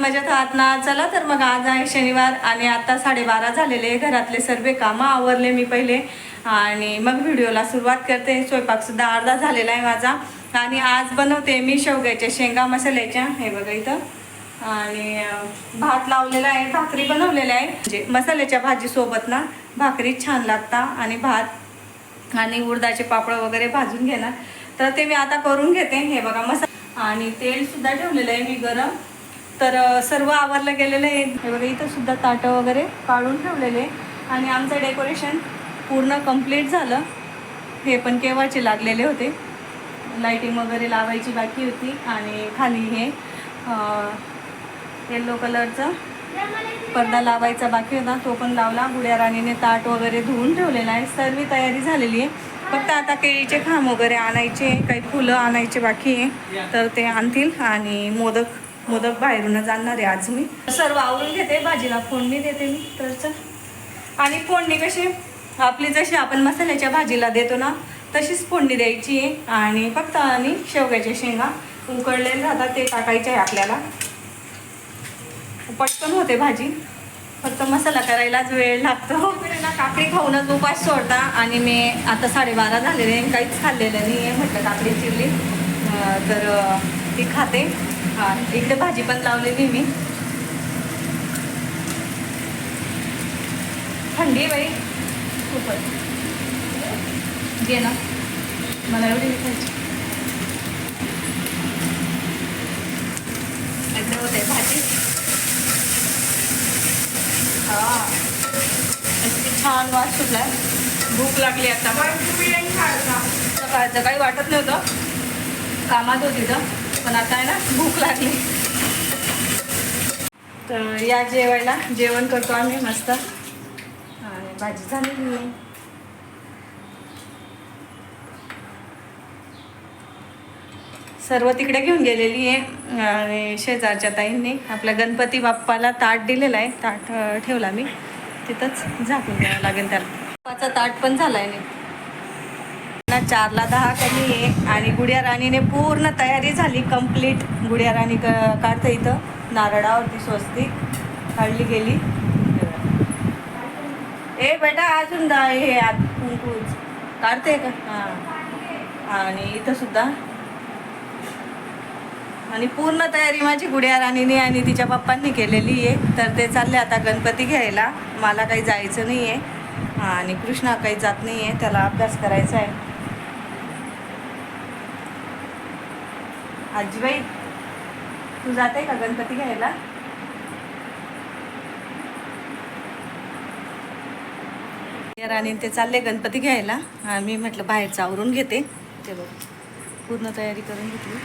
आहात मजेत आहात ना चला तर मग आज आहे शनिवार आणि आता साडेबारा झालेले घरातले सर्व कामं आवरले मी पहिले. आणि मग व्हिडिओला सुरुवात करते. स्वयंपाकसुद्धा अर्धा झालेला आहे माझा. आणि आज बनवते मी शेवग्याच्या शेंगा मसाल्याच्या. हे बघा इथं. आणि भात लावलेला आहे. भाकरी बनवलेल्या आहे. म्हणजे मसाल्याच्या भाजीसोबत ना भाकरी छान लागता आणि भात आणि उडदाचे पापड वगैरे भाजून घेणार. तर ते मी आता करून घेते. हे बघा मसा आणि तेल सुद्धा ठेवलेलं आहे मी गरम. तर सर्व आवरलं गेलेलं आहे. हे बघा इथं सुद्धा ताटं वगैरे काढून ठेवलेले आणि आमचं डेकोरेशन पूर्ण कंप्लीट झालं. हे पण केव्हाचे लागलेले होते. लाईटिंग वगैरे लावायची बाकी होती. आणि खाली हे येल्लो कलरचं पडदा लावायचा बाकी होता. तो पण लावला. गुड्या राणीने ताट वगैरे धुवून ठेवलेला आहे. सर्व तयारी झालेली आहे. फक्त आता केळीचे खांब वगैरे आणायचे काही फुलं आणायचे बाकी आहे. तर ते आणतील. आणि मोदक मोदक बाहेरूनच आणणार आहे आज मी. सर्व आवरून घेते भाजीला फोडणी देते मी. तर चल. आणि फोडणी कशी? आपली जशी आपण मसाल्याच्या भाजीला देतो ना तशीच फोडणी द्यायची आहे. आणि फक्त आणि शेवग्याच्या शेंगा उकडलेले राहतात ते टाकायचे आहे आपल्याला. पटकन होते भाजी. फक्त मसाला करायलाच वेळ लागतो. ना काकडी खाऊनच उपास सोडता. आणि मी आता साडेबारा झालेले आहे, काहीच खाल्लेलं नाही आहे म्हटलं काकडी चिरली. तर ती खाते. हा इकडे भाजी पण लावलेली मी. थंडी बाई. खूपच. घे ना. मला एवढी इकडे होते भाजी. हा. किती छान वास सुटलाय. भूक लागली आता. सकाळचं काही वाटत नव्हतं. कामात होती तर. पण आता आहे ना भूक लागली. तर या जेवायला जेवण करतो आम्ही मस्त. आणि भाजी झालेली आहे. सर्व तिकडे घेऊन गेलेली आहे आणि शेजारच्या ताईंनी आपल्या गणपती बाप्पाला ताट दिलेला आहे. ताट ठेवला मी. तिथंच झाकून द्यावं लागेल त्याला. बाप्पाचा ताट पण झालाय नाही. ना चारला दहा कमी आहे. आणि गुड्या राणीने पूर्ण तयारी झाली कंप्लीट गुड्या राणी क काढते इथं. नारळावरती स्वस्तिक काढली गेली. ए बेटा अजून दा हे कुंकूच. काढते का? हां. आणि इथं सुद्धा. आणि पूर्ण तयारी माझी गुड्या राणीने आणि तिच्या पप्पांनी केलेली आहे. तर ते चालले आता गणपती घ्यायला. मला काही जायचं नाही आहे आणि कृष्णा काही जात नाही आहे त्याला अभ्यास करायचा आहे. आजीबाई तू जाते का गणपती घ्यायला? राणी ते चालले गणपती घ्यायला. आम्ही म्हटलं बाहेरचं आवरून घेते. ते बघ पूर्ण तयारी करून घेतली.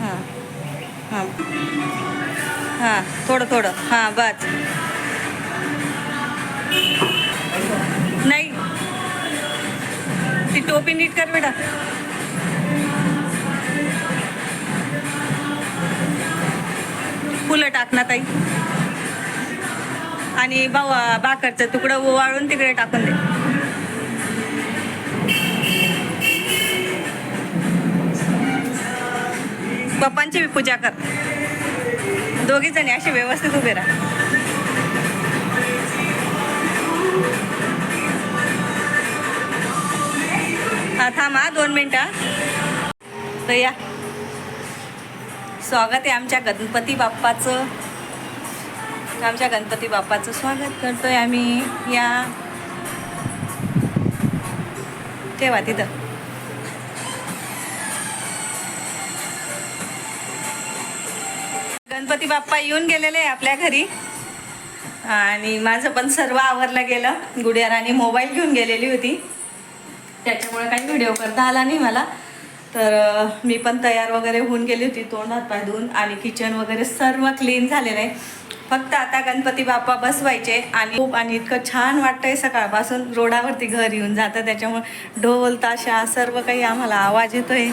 हां. हां. हां. थोडं थोडं. हां बस. नाही. ती टोपी नीट कर बेटा. फुलं टाकणार ताई. आणि बाव बाकरचं तुकडं वाळून तिकडे टाकून दे. पप्पांची पूजा कर. दोघी जणी अशी व्यवस्थित उभे राहा. हा थांबा दोन मिनटं तर या. स्वागत आहे आमच्या गणपती बाप्पाचं. आमच्या गणपती बाप्पाचं स्वागत करतोय आम्ही. या. ठेवा तिथं. गणपती बाप्पा येऊन गेलेले आहे आपल्या घरी. आणि माझं पण सर्व आवरलं गेलं. गुडियारानी मोबाईल घेऊन गेलेली होती. त्याच्यामुळे काही व्हिडिओ करता आला नाही मला. तर मी पण तयार वगैरे होऊन गेली होती तोंड हात पाय धुवून आणि किचन वगैरे सर्व क्लीन झालेलं आहे. फक्त आता गणपती बाप्पा बसवायचे. आणि खूप आणि इतकं छान वाटतंय सकाळपासून. रोडावरती घर येऊन जातं. त्याच्यामुळे ढोल ताशा सर्व काही आम्हाला आवाज येतोय.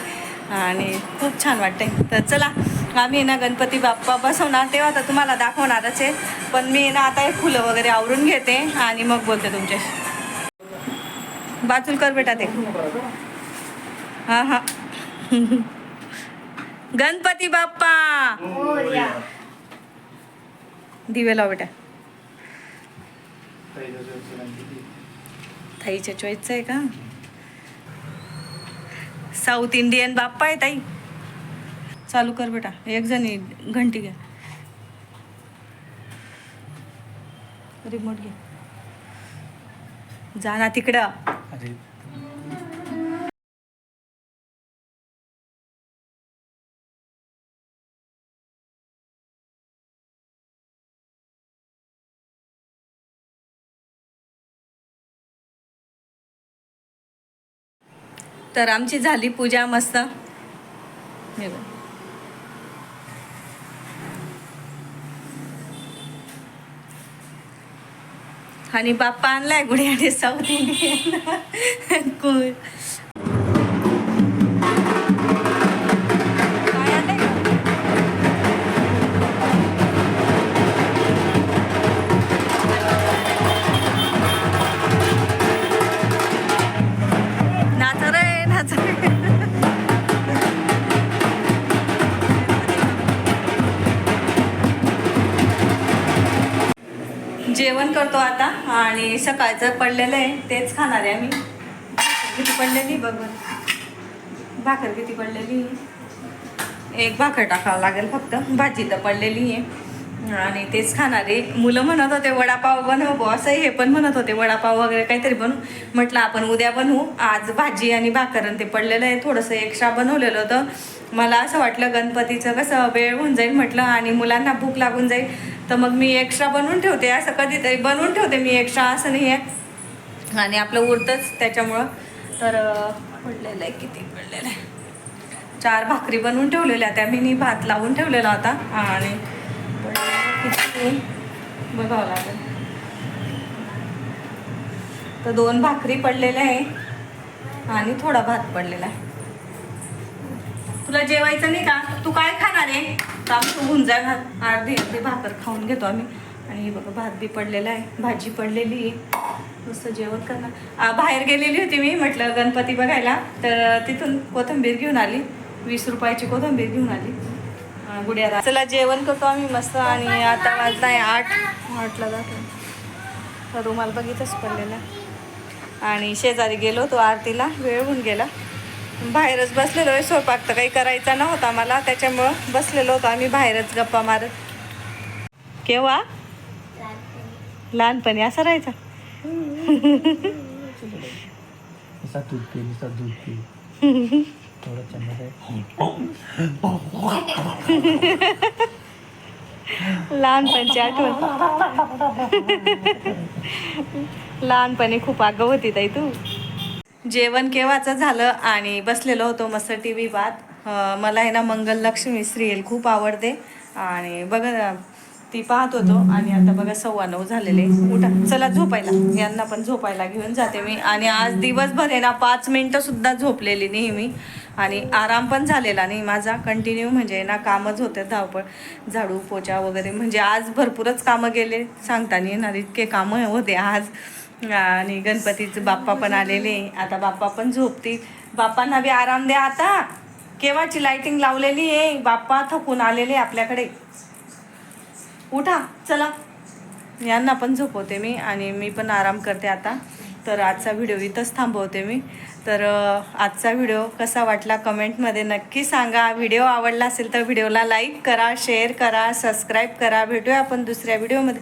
आणि खूप छान वाटतंय. तर चला आम्ही ना गणपती बाप्पा बसवणार तेव्हा तर तुम्हाला दाखवणारच आहे. पण मी ना आता हे फुलं वगैरे आवरून घेते आणि मग बोलते तुमच्याशी बाजूल कर बेटा ते. हा हा. गणपती बाप्पा! दिवे लाव बेटा. थाईच्या चॉईसचं आहे का? साऊथ इंडियन बाप्पा आहे ताई. चालू कर बेटा. एक जणी घंटी घ्या. रिमोट घे. जा ना तिकडं. तर आमची झाली पूजा मस्त. आणि बाप्पा आणलाय गुढी आणि साऊथ इंडियन कूल जेवण करतो आता. आणि सकाळचं पडलेलं आहे तेच खाणार आहे आम्ही. किती पडलेली? बघ भाकर किती पडलेली? एक भाकर टाकावं लागेल फक्त. भाजी तर पडलेली आहे. आणि तेच खाणार आहे. मुलं म्हणत होते वडापाव बनव बुवा. असं हे पण म्हणत होते वडापाव वगैरे काहीतरी बनवू. म्हटलं आपण उद्या बनवू. आज भाजी आणि भाकर आणि ते पडलेलं आहे. थोडंसं एक्स्ट्रा बनवलेलं होतं. मला असं वाटलं गणपतीचं कसं वेळ होऊन जाईल म्हटलं. आणि मुलांना भूक लागून जाईल. तर मग मी एक्स्ट्रा बनवून ठेवते. असं कधीतरी बनवून ठेवते मी एक्स्ट्रा असं नाही आहे. आणि आपलं उरतंच त्याच्यामुळं. तर पडलेलं आहे किती? पडलेलं आहे. चार भाकरी बनवून ठेवलेल्या त्या. मी भात लावून ठेवलेला होता. आणि बघावं लागेल. तर दोन भाकरी पडलेल्या आहे. आणि थोडा भात पडलेला आहे. तुला जेवायचं नाही का? तू काय खाणार आहे? तर आमचं होऊन जाय अर्धी अर्धी भाकर खाऊन घेतो आम्ही. आणि हे बघा भात बी पडलेला आहे भाजी पडलेली आहे. मस्त जेवण करणार. बाहेर गेलेली होती मी म्हटलं गणपती बघायला. तर तिथून कोथिंबीर घेऊन आली. वीस रुपयाची कोथिंबीर घेऊन आली. गुड्याला चला जेवण करतो आम्ही मस्त. आणि आता वाजलाय आठ. आठला जातो. तर रुमाल बघितच पडलेला. आणि शेजारी गेलो तो आरतीला. वेळ होऊन गेला. बाहेरच बसलेलो आहे. स्वयंपाक तर काही करायचा नव्हता मला. त्याच्यामुळं बसलेलो होतो आम्ही बाहेरच गप्पा मारत. केव्हा? लहानपणी. असं राहायचा. लहानपणची आठवण. लहानपणी खूप आगाऊ होती ताई तू. जेवण केव्हाचं झालं आणि बसलेलो होतो मस्त टी व्ही पाहत मला आहे ना मंगललक्ष्मी सिरियल खूप आवडते. आणि बघा ती पाहत होतो आणि आता बघा सव्वा नऊ झालेले. उठा चला झोपायला. यांना पण झोपायला घेऊन जाते मी. आणि आज दिवसभर आहे ना पाच मिनटं सुद्धा झोपलेली नेहमी. आणि आराम पण झालेला नाही माझा. कंटिन्यू म्हणजे ना कामच होते धावपळ झाडू पोचा वगैरे. म्हणजे आज भरपूरच कामं गेले. सांगता नाही येणार इतके कामं होते आज. आणि गणपतीचे बाप्पा पण आलेले. आता बाप्पा पण झोपतील. बाप्पांना बी आराम द्या आता. केव्हाची लाइटिंग लावलेली आहे? बाप्पा थकून आलेले आपल्याकडे. उठा चला. यांना पण झोपवते मी आणि मी पण आराम करते आता. तर आजचा व्हिडिओ इथंच थांबवते मी. तर आजचा व्हिडिओ कसा वाटला कमेंटमध्ये नक्की सांगा. व्हिडिओ आवडला असेल तर व्हिडिओला लाईक करा शेअर करा सबस्क्राईब करा. भेटूया आपण दुसऱ्या व्हिडिओमध्ये